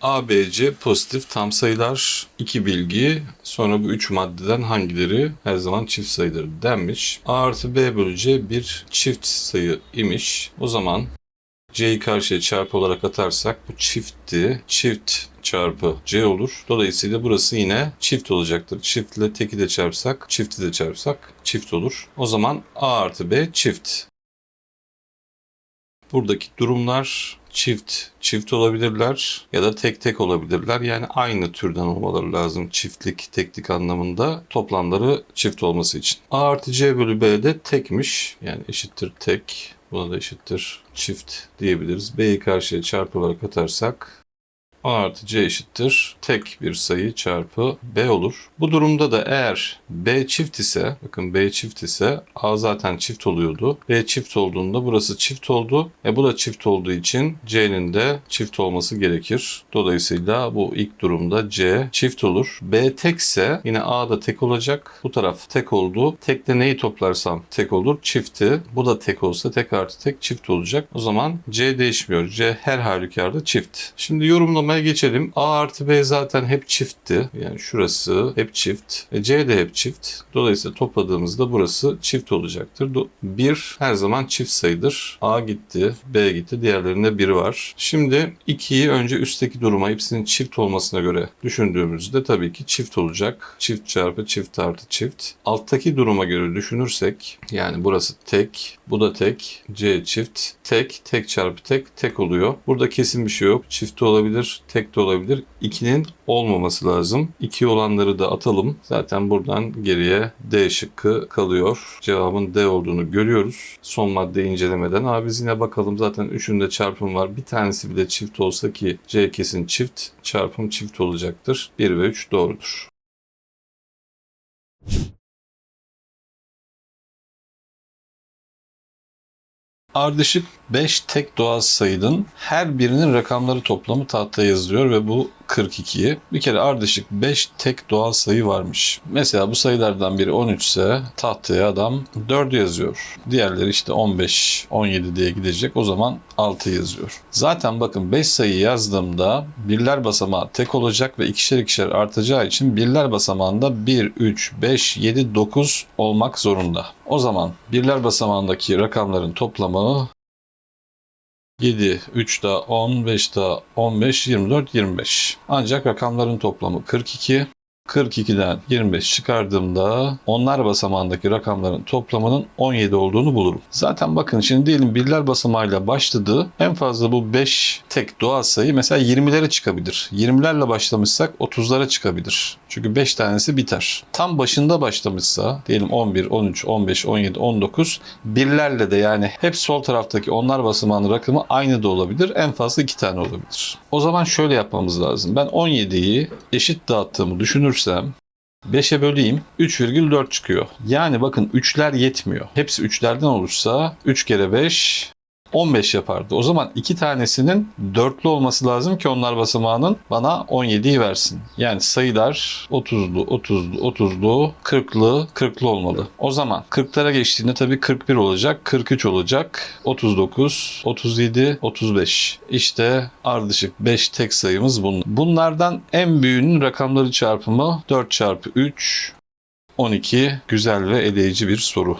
A, B, C pozitif tam sayılar. iki bilgi. Sonra bu üç maddeden hangileri her zaman çift sayıdır denmiş. A artı B bölü C bir çift sayı imiş. O zaman C'yi karşıya çarpı olarak atarsak bu çiftti. Çift çarpı C olur. Dolayısıyla burası yine çift olacaktır. Çiftle teki de çarpsak, çifti de çarpsak çift olur. O zaman A artı B çift. Buradaki durumlar çift çift olabilirler ya da tek tek olabilirler. Yani aynı türden olmaları lazım çiftlik teklik anlamında toplamları çift olması için. A artı C bölü B de tekmiş. Yani eşittir tek. Buna da eşittir çift diyebiliriz. B'yi karşıya çarpı olarak atarsak A artı C eşittir tek bir sayı çarpı B olur. Bu durumda da eğer B çift ise, bakın B çift ise A zaten çift oluyordu. B çift olduğunda burası çift oldu. E bu da çift olduğu için C'nin de çift olması gerekir. Dolayısıyla bu ilk durumda C çift olur. B tekse yine A da tek olacak. Bu taraf tek oldu. Tekle neyi toplarsam tek olur. Çifti. Bu da tek olsa tek artı tek çift olacak. O zaman C değişmiyor. C her halükarda çift. Şimdi yorumlamaya geçelim. A artı B zaten hep çiftti. Yani şurası hep çift. E C de hep çift. Dolayısıyla topladığımızda burası çift olacaktır. 1 her zaman çift sayıdır. A gitti, B gitti. Diğerlerinde 1 var. Şimdi 2'yi önce üstteki duruma hepsinin çift olmasına göre düşündüğümüzde tabii ki çift olacak. Çift çarpı çift artı çift. Alttaki duruma göre düşünürsek yani burası tek, bu da tek, C çift, tek, tek çarpı tek, tek oluyor. Burada kesin bir şey yok. Çift de tek de olabilir. 2'nin olmaması lazım. 2 olanları da atalım. Zaten buradan geriye D şıkkı kalıyor. Cevabın D olduğunu görüyoruz. Son maddeyi incelemeden. Abi biz yine bakalım zaten üçünde çarpım var. Bir tanesi bile çift olsa ki C kesin çift. Çarpım çift olacaktır. 1 ve 3 doğrudur. Ardışık 5 tek doğal sayının her birinin rakamları toplamı tahtaya yazılıyor ve bu 42. Bir kere ardışık 5 tek doğal sayı varmış. Mesela bu sayılardan biri 13 ise tahtaya adam 4 yazıyor. Diğerleri işte 15, 17 diye gidecek. O zaman 6 yazıyor. Zaten bakın 5 sayı yazdığımda birler basamağı tek olacak ve ikişer ikişer artacağı için birler basamağında 1, 3, 5, 7, 9 olmak zorunda. O zaman birler basamağındaki rakamların toplamı 7, 3 daha 10, 5 daha 15, 24, 25. Ancak rakamların toplamı 42. 42'den 25 çıkardığımda onlar basamağındaki rakamların toplamının 17 olduğunu bulurum. Zaten bakın şimdi diyelim birler basamağıyla başladı. En fazla bu 5 tek doğal sayı mesela 20'lere çıkabilir. 20'lerle başlamışsak 30'lara çıkabilir. Çünkü 5 tanesi biter. Tam başında başlamışsa diyelim 11, 13, 15, 17, 19 birlerle de yani hep sol taraftaki onlar basamağının rakamı aynı da olabilir. En fazla 2 tane olabilir. O zaman şöyle yapmamız lazım. Ben 17'yi eşit dağıttığımı düşünürsem 5'e böleyim 3,4 çıkıyor. Yani bakın 3'ler yetmiyor. Hepsi 3'lerden olursa 3 kere 5 15 yapardı. O zaman iki tanesinin dörtlü olması lazım ki onlar basamağının bana 17'yi versin. Yani sayılar 30'lu, 30'lu, 30'lu, 40'lı, 40'lı olmalı. O zaman 40'lara geçtiğinde tabii 41 olacak, 43 olacak, 39, 37, 35. İşte ardışık 5 tek sayımız bunlar. Bunlardan en büyüğünün rakamları çarpımı 4 çarpı 3, 12. Güzel ve eleyici bir soru.